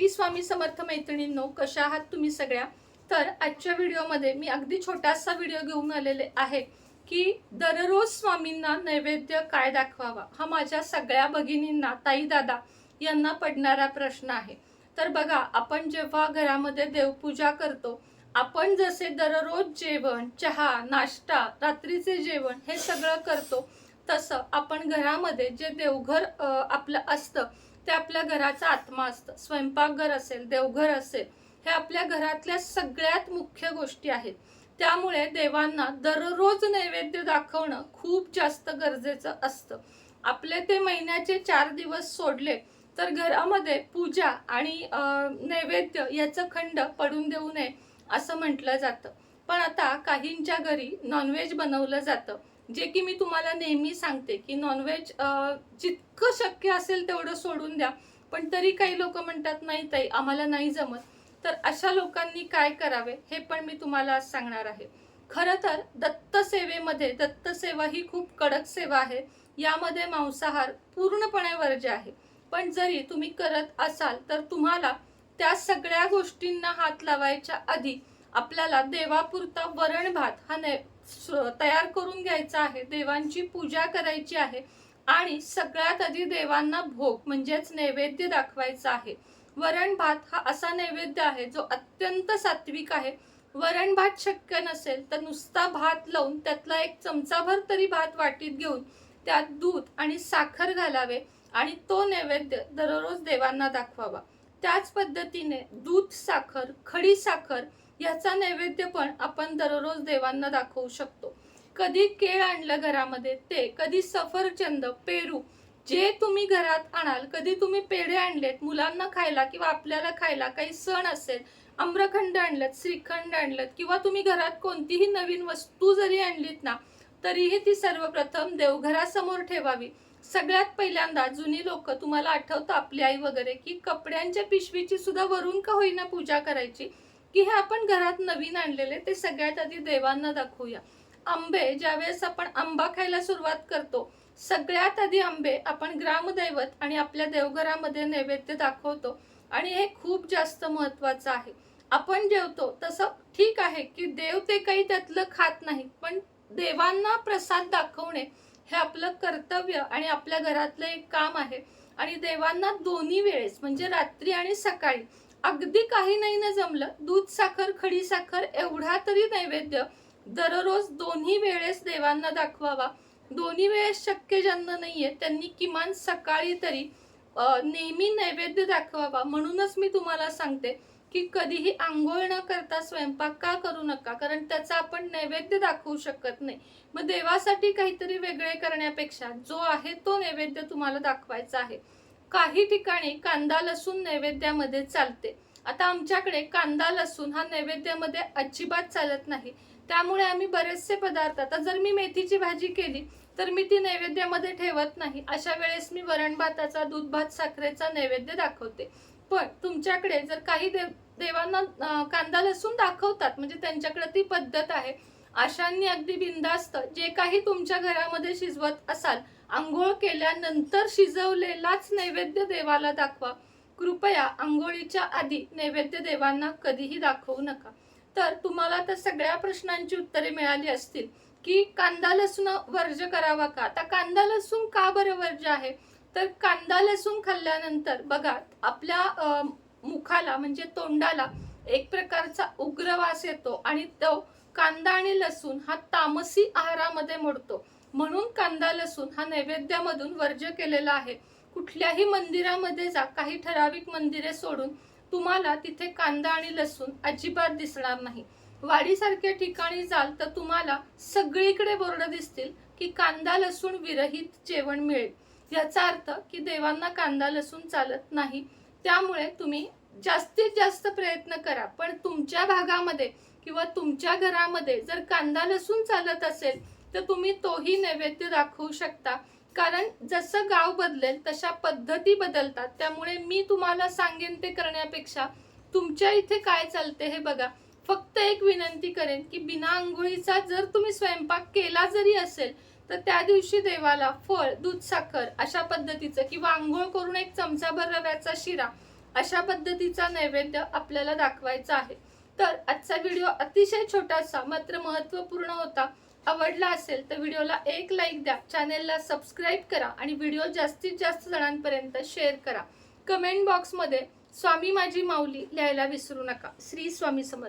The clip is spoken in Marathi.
श्री स्वामी समर्थ मैत्रिणींनो कशा आहात तुम्ही सगळ्या? तर आजच्या व्हिडिओमध्ये मी अगदी छोटासा व्हिडिओ घेऊन आलेले आहे की दररोज स्वामींना नैवेद्य काय दाखवावा? हा माझ्या सगळ्या भगिनींना ताई दादा यांना पडणारा प्रश्न आहे. तर बघा आपण जेव्हा घरामध्ये देवपूजा करतो आपण जसे दररोज जेवण चहा नाश्ता रात्रीचे जेवण हे सगळं करतो तसं आपण घरामध्ये जे देवघर आपलं असतं ते आपल्या घराचा आत्मा असतं. स्वयंपाकघर असेल देवघर असेल हे आपल्या घरातल्या सगळ्यात मुख्य गोष्टी आहेत. त्यामुळे देवांना दररोज नैवेद्य दाखवणं खूप जास्त गरजेचं असतं. आपले ते महिन्याचे चार दिवस सोडले तर घरामध्ये पूजा आणि नैवेद्य याचं खंड पडून देऊ नये असं म्हटलं जातं. पण आता काहींच्या घरी नॉनव्हेज बनवलं जातं. जे की मी तुम्हाला नेहमी सांगते की नॉनव्हेज जितकं शक्य असेल तेवढं सोडून द्या. पण तरी काही लोक म्हणतात नाही ताई आम्हाला नाही जमत. तर अशा लोकांनी काय करावे हे पण मी तुम्हाला आज सांगणार आहे. खरं तर दत्तसेवेमध्ये दत्तसेवा दत्त सेवा ही खूप कडक सेवा आहे. यामध्ये मांसाहार पूर्णपणे वर्ज्य आहे. पण जरी तुम्ही करत असाल तर तुम्हाला त्या सगळ्या गोष्टींना हात लावायच्या आधी आपल्याला देवापुरता वरण भात हा नै तयार करून घ्यायचा आहे देवांची पूजा करायची आहे आणि सगळ्यात आधी देवांना भोग म्हणजेच नैवेद्य दाखवायचा आहे. वरण भात हा असा नैवेद्य आहे जो अत्यंत सात्विक आहे. वरण भात शक्य नसेल तर नुसता भात लावून त्यातला एक चमचाभर तरी भात वाटीत घेऊन त्यात दूध आणि साखर घालावे आणि तो नैवेद्य दररोज देवांना दाखवावा. त्याच पद्धतीने दूध साखर खडी साखर याचा नैवेद्य पण आपण दररोज देवांना दाखवू शकतो. कधी केळ आणलं घरामध्ये ते कधी सफरचंद पेरू जे तुम्ही घरात आणाल कधी तुम्ही पेढे आणलेत मुलांना खायला किंवा आपल्याला खायला काही सण असेल आम्रखंड आणलं श्रीखंड आणलं किंवा तुम्ही घरात कोणतीही नवीन वस्तू जरी आणलीत ना तरीही ती सर्वप्रथम देवघरासमोर ठेवावी. सगळ्यात पहिल्यांदा जुनी लोक तुम्हाला आठवतं आपली आई वगैरे की कपड्यांच्या पिशवीची सुद्धा वरून का होईना पूजा करायची? की हे आपण घरात नवीन आणलेले ते सगळ्यात आधी देवांना दाखवूया. आंबे ज्यावेळेस आपण आंबा खायला सुरुवात करतो सगळ्यात आधी आंबे आपण ग्रामदैवत आणि आपल्या देवघरामध्ये नैवेद्य दाखवतो आणि हे खूप जास्त महत्वाचं आहे. आपण जेवतो तसं ठीक आहे की देव ते काही त्यातलं खात नाही पण देवांना प्रसाद दाखवणे हे आपलं कर्तव्य आणि आपल्या घरातलं एक काम आहे. आणि देवांना दोन्ही वेळेस म्हणजे रात्री आणि सकाळी अगदी काही नाही ना जमलं. दूध साखर खडी साखर एवढा तरी नैवेद्य दररोज दोन्ही वेळेस देवांना दाखवावा. दोन्ही वेळेस शक्य ज्यांना नाहीये त्यांनी किमान सकाळी तरी नेहमी नैवेद्य दाखवावा. म्हणूनच मी तुम्हाला सांगते की कधीही आंघोळ न करता स्वयंपाक का करू नका? कारण त्याचा आपण नैवेद्य दाखवू शकत नाही. मग देवासाठी काहीतरी वेगळे करण्यापेक्षा जो आहे तो नैवेद्य तुम्हाला दाखवायचा आहे. काही ठिकाणी कांदा लसूण नैवेद्यामध्ये चालते. आता आमच्याकडे कांदा लसूण हा नैवेद्यामध्ये अजिबात चालत नाही. त्यामुळे आम्ही बरेचसे पदार्थ आता जर मी मेथीची भाजी केली तर मी ती नैवेद्यामध्ये ठेवत नाही. अशा वेळेस मी वरण भाताचा दूध भात साखरेचा नैवेद्य दाखवते. पण तुमच्याकडे जर काही देव देवांना कांदा लसूण दाखवतात म्हणजे त्यांच्याकडे ती पद्धत आहे अशांनी अगदी बिंदास्त जे काही तुमच्या घरामध्ये शिजवत असाल आंघोळ केल्यानंतर शिजवलेलाच नैवेद्य देवाला दाखवा. कृपया आंघोळीच्या आधी नैवेद्य देवांना कधीही दाखवू नका. तर तुम्हाला तर सगळ्या प्रश्नांची उत्तरे मिळाली असतील. की कांदा लसूण वर्ज करावा का? आता कांदा लसूण का बरं वर्ज आहे? तर कांदा लसूण खाल्ल्यानंतर बघा आपल्या मुखाला म्हणजे तोंडाला एक प्रकारचा उग्र वास येतो आणि तो कांदा आणि लसूण हा तामसी आहारामध्ये मोडतो. म्हणून कांदा लसूण हा नैवेद्यामधून वर्ज्य केलेला आहे. कुठल्याही मंदिरामध्ये जा काही ठराविक मंदिरे सोडून तुम्हाला तिथे कांदा आणि लसूण अजिबात दिसणार नाही. वाडीसारख्या ठिकाणी जाल तर तुम्हाला सगळीकडे बोर्ड दिसतील की कांदा लसूण विरहित जेवण मिळेल. याचा अर्थ की देवांना कांदा लसूण चालत नाही. त्यामुळे तुम्ही जास्तीत जास्त प्रयत्न करा. पण तुमच्या भागामध्ये किंवा तुमच्या घरामध्ये जर कांदा लसूण चालत असेल तर तुम्ही तोही नैवेद्य दाखवू शकता. कारण जसं गाव बदलेल तशा पद्धती बदलतात. त्यामुळे मी तुम्हाला सांगेन ते करण्यापेक्षा तुमच्या इथे काय चालते हे बघा. फक्त एक विनंती करेन की बिना आंघोळीचा जर तुम्ही स्वयंपाक केला जरी असेल तर त्या दिवशी देवाला फळ दूध साखर अशा पद्धतीचं किंवा आंघोळ करून एक चमचाभर रव्याचा शिरा अशा पद्धतीचा नैवेद्य आपल्याला दाखवायचा आहे. तर आजचा व्हिडिओ अतिशय छोटासा मात्र महत्त्वपूर्ण होता आवडला असेल तर व्हिडिओला एक लाईक द्या चॅनेलला सबस्क्राईब करा आणि व्हिडिओ जास्तीत जास्त जणांपर्यंत शेअर करा. कमेंट बॉक्समध्ये स्वामी माझी माऊली लिहायला विसरू नका. श्री स्वामी समर्थ.